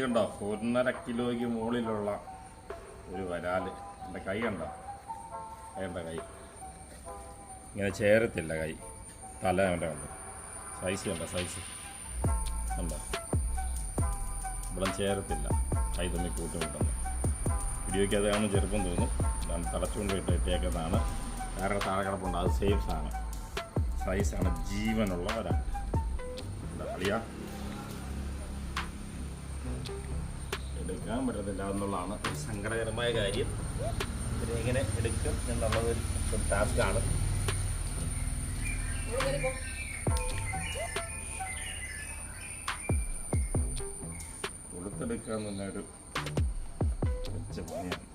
കണ്ടോ? ഒന്നര കിലോയ്ക്ക് മുകളിലുള്ള ഒരു വരാൽ. എന്റെ കൈ കണ്ടോ? വേണ്ട കൈ. ഇങ്ങനെ ചേരത്തില്ല കൈ. തല അവന്റെ കണ്ടോ? സൈസ് കണ്ടോ? സൈസ് കണ്ടോ? ഇവിടെ ചേരത്തില്ല. കൈ തമ്മിൽ കൂട്ടുമുട്ടുന്നു. വീഡിയോയ്ക്ക് അതാണ് ചെറുപ്പം തോന്നും. ഞാൻ തലച്ചുകൊണ്ട് ഇട്ട് ഇട്ടേക്കുന്നതാണ്. വേറെ താഴെ കിടപ്പുണ്ട്. അത് സേഫ് സാധനം. സൈസാണ് ജീവനുള്ള വരാൻ എന്താ എടുക്കാൻ പറ്റത്തില്ല എന്നുള്ളതാണ് ഒരു സങ്കടകരമായ കാര്യം. ഇതിനെ എങ്ങനെ എടുക്കും എന്നുള്ളത് ഒരു ടാസ്ക്കാണ് കൊടുത്തെടുക്കുക എന്ന് പറഞ്ഞ ഒരു പണിയാണ്.